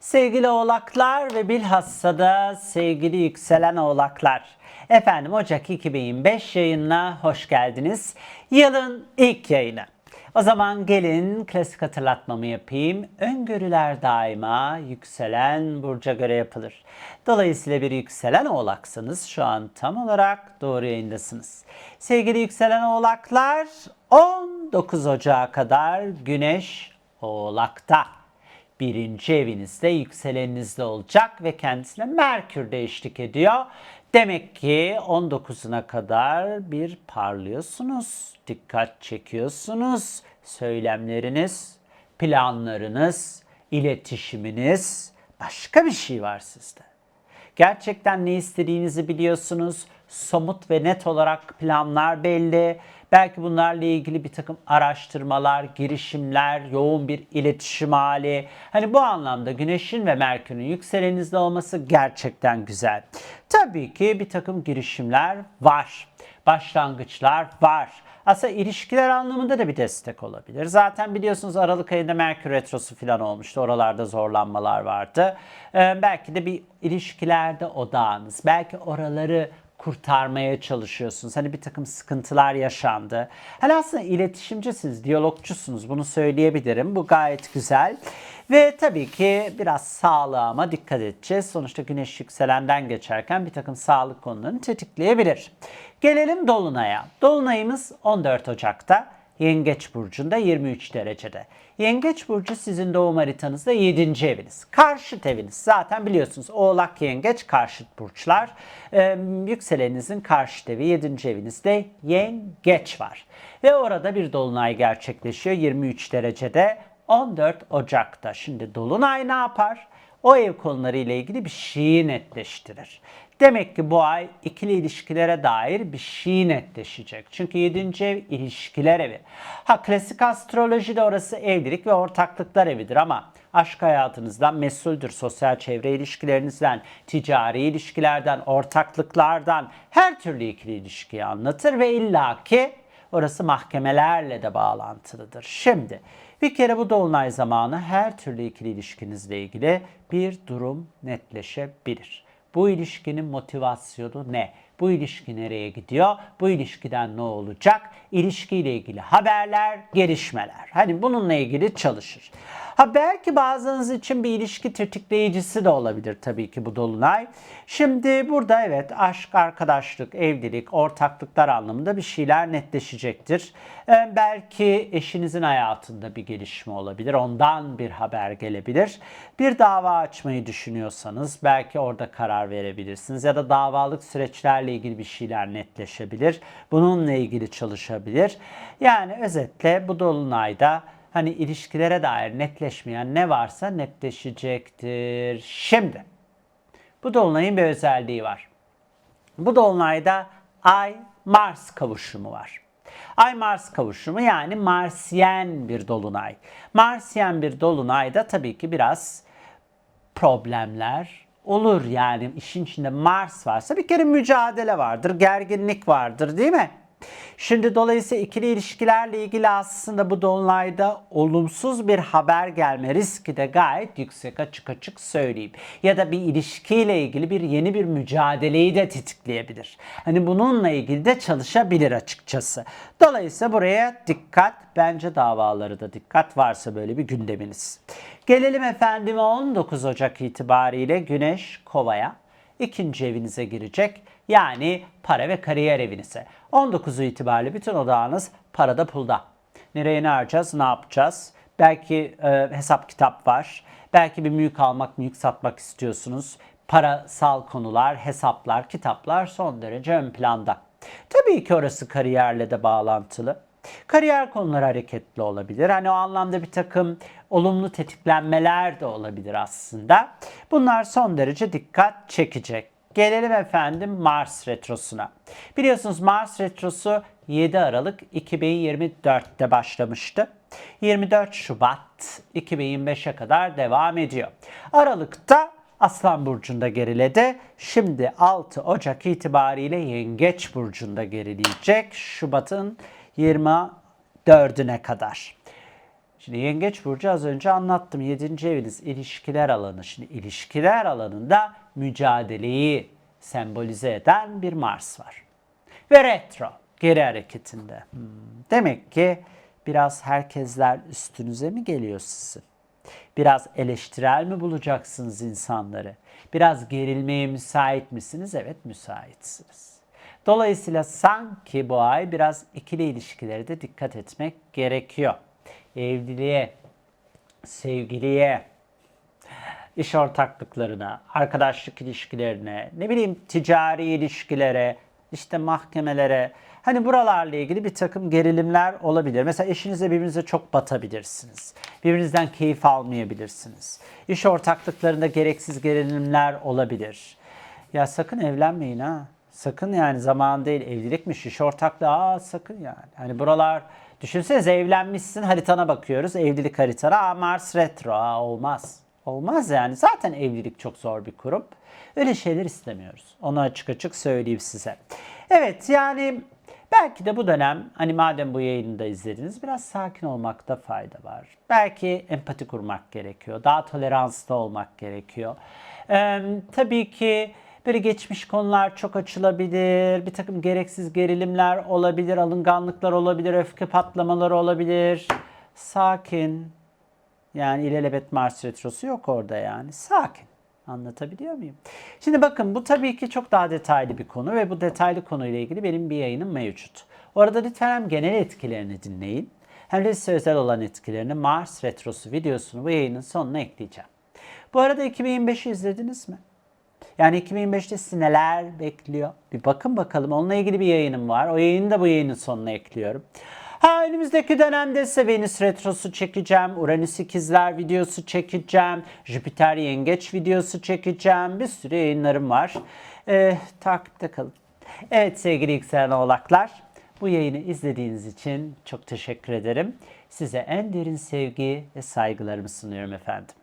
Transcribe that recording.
Sevgili oğlaklar ve bilhassa da sevgili yükselen oğlaklar. Efendim Ocak 2025 yayınına hoş geldiniz. Yılın ilk yayını. O zaman gelin klasik hatırlatmamı yapayım. Öngörüler daima yükselen burca göre yapılır. Dolayısıyla bir yükselen oğlaksınız. Şu an tam olarak doğru yayındasınız. Sevgili yükselen oğlaklar 19 Ocağı kadar Güneş Oğlak'ta birinci evinizde, yükseleninizde olacak ve kendisine Merkür de eşlik ediyor. Demek ki 19'una kadar bir parlıyorsunuz, dikkat çekiyorsunuz. Söylemleriniz, planlarınız, iletişiminiz, başka bir şey var sizde. Gerçekten ne istediğinizi biliyorsunuz. Somut ve net olarak planlar belli. Belki bunlarla ilgili bir takım araştırmalar, girişimler, yoğun bir iletişim hali. Hani bu anlamda Güneş'in ve Merkür'ün yükselenizde olması gerçekten güzel. Tabii ki bir takım girişimler var. Başlangıçlar var. Aslında ilişkiler anlamında da bir destek olabilir. Zaten biliyorsunuz Aralık ayında Merkür Retrosu falan olmuştu. Oralarda zorlanmalar vardı. Ee, belki de bir ilişkilerde odağınız, belki oraları kurtarmaya çalışıyorsunuz. Hani bir takım sıkıntılar yaşandı. Hani aslında iletişimcisiniz, diyalogcusunuz. Bunu söyleyebilirim. Bu gayet güzel. Ve tabii ki biraz sağlığıma dikkat edeceğiz. Sonuçta güneş yükselenden geçerken bir takım sağlık konularını tetikleyebilir. Gelelim Dolunay'a. Dolunayımız 14 Ocak'ta. Yengeç burcunda 23 derecede. Yengeç burcu sizin doğum haritanızda 7. eviniz. Karşıt eviniz. Zaten biliyorsunuz Oğlak Yengeç karşıt burçlar. Ee, yükselenizin karşıt evi 7. evinizde Yengeç var. Ve orada bir dolunay gerçekleşiyor 23 derecede 14 Ocak'ta. Şimdi dolunay ne yapar? O ev konuları ile ilgili bir şeyi netleştirir. Demek ki bu ay ikili ilişkilere dair bir şey netleşecek. Çünkü 7. ev ilişkiler evi. Ha klasik astrolojide orası evlilik ve ortaklıklar evidir ama aşk hayatınızdan mesuldür. Sosyal çevre ilişkilerinizden, ticari ilişkilerden, ortaklıklardan her türlü ikili ilişkiyi anlatır ve illaki orası mahkemelerle de bağlantılıdır. Şimdi bir kere bu dolunay zamanı her türlü ikili ilişkinizle ilgili bir durum netleşebilir. Bu ilişkinin motivasyonu ne? Bu ilişki nereye gidiyor? Bu ilişkiden ne olacak? İlişkiyle ilgili haberler, gelişmeler. Hani bununla ilgili çalışır. Ha belki bazınız için bir ilişki tetikleyicisi de olabilir tabii ki bu dolunay. Şimdi burada evet aşk, arkadaşlık, evlilik, ortaklıklar anlamında bir şeyler netleşecektir. Ee, belki eşinizin hayatında bir gelişme olabilir. Ondan bir haber gelebilir. Bir dava açmayı düşünüyorsanız belki orada karar verebilirsiniz ya da davalık süreçlerle ilgili bir şeyler netleşebilir. Bununla ilgili çalışabilir. Yani özetle bu dolunayda hani ilişkilere dair netleşmeyen ne varsa netleşecektir. Şimdi bu dolunayın bir özelliği var. Bu dolunayda Ay Mars kavuşumu var. Ay Mars kavuşumu yani Marsiyen bir dolunay. Marsiyen bir dolunayda tabii ki biraz problemler olur yani işin içinde Mars varsa bir kere mücadele vardır, gerginlik vardır değil mi? Şimdi dolayısıyla ikili ilişkilerle ilgili aslında bu dolunayda olumsuz bir haber gelme riski de gayet yüksek açık açık söyleyeyim. Ya da bir ilişkiyle ilgili bir yeni bir mücadeleyi de tetikleyebilir. Hani bununla ilgili de çalışabilir açıkçası. Dolayısıyla buraya dikkat bence davaları da dikkat varsa böyle bir gündeminiz. Gelelim efendim 19 Ocak itibariyle Güneş Kova'ya ikinci evinize girecek. Yani para ve kariyer evinize. 19'u itibariyle bütün odağınız parada pulda. Nereye ne harcayacağız, ne yapacağız? Belki e, hesap kitap var. Belki bir mülk almak, mülk satmak istiyorsunuz. Parasal konular, hesaplar, kitaplar son derece ön planda. Tabii ki orası kariyerle de bağlantılı. Kariyer konuları hareketli olabilir. Hani o anlamda bir takım olumlu tetiklenmeler de olabilir aslında. Bunlar son derece dikkat çekecek. Gelelim efendim Mars Retrosu'na. Biliyorsunuz Mars Retrosu 7 Aralık 2024'te başlamıştı. 24 Şubat 2025'e kadar devam ediyor. Aralık'ta Aslan burcunda geriledi. Şimdi 6 Ocak itibariyle Yengeç burcunda gerileyecek. Şubat'ın 24'üne kadar. Şimdi Yengeç burcu az önce anlattım. 7. eviniz ilişkiler alanı. Şimdi ilişkiler alanında mücadeleyi sembolize eden bir Mars var. Ve retro geri hareketinde. Hmm, Demek ki biraz herkesler üstünüze mi geliyor sizin? Biraz eleştirel mi bulacaksınız insanları? Biraz gerilmeye müsait misiniz? Evet müsaitsiniz. Dolayısıyla sanki bu ay biraz ikili ilişkilere de dikkat etmek gerekiyor. Evliliğe, sevgiliye, iş ortaklıklarına, arkadaşlık ilişkilerine, ne bileyim ticari ilişkilere, işte mahkemelere, hani buralarla ilgili bir takım gerilimler olabilir. Mesela eşinizle birbirinize çok batabilirsiniz. Birbirinizden keyif almayabilirsiniz. İş ortaklıklarında gereksiz gerilimler olabilir. Ya sakın evlenmeyin ha. Sakın yani zaman değil evlilikmiş, iş ortaklığı aa sakın yani. Hani buralar düşünsenize evlenmişsin haritana bakıyoruz evlilik haritana aa Mars retro aa olmaz. Olmaz yani zaten evlilik çok zor bir kurum. Öyle şeyler istemiyoruz. Onu açık açık söyleyeyim size. Evet yani belki de bu dönem hani madem bu yayını da izlediniz biraz sakin olmakta fayda var. Belki empati kurmak gerekiyor. Daha toleranslı olmak gerekiyor. Ee, tabii ki Böyle geçmiş konular çok açılabilir. Bir takım gereksiz gerilimler olabilir, alınganlıklar olabilir, öfke patlamaları olabilir. Sakin. Yani ilelebet Mars retrosu yok orada yani. Sakin. Anlatabiliyor muyum? Şimdi bakın bu tabii ki çok daha detaylı bir konu ve bu detaylı konuyla ilgili benim bir yayınım mevcut. Orada lütfen hem genel etkilerini dinleyin hem de size özel olan etkilerini Mars retrosu videosunu bu yayının sonuna ekleyeceğim. Bu arada 2025'i izlediniz mi? Yani 2025'te sizi neler bekliyor? Bir bakın bakalım. Onunla ilgili bir yayınım var. O yayını da bu yayının sonuna ekliyorum. Ha önümüzdeki dönemde ise Venüs Retrosu çekeceğim. Uranüs ikizler videosu çekeceğim. Jüpiter Yengeç videosu çekeceğim. Bir sürü yayınlarım var. Ee, takipte kalın. Evet sevgili yükselen oğlaklar. Bu yayını izlediğiniz için çok teşekkür ederim. Size en derin sevgi ve saygılarımı sunuyorum efendim.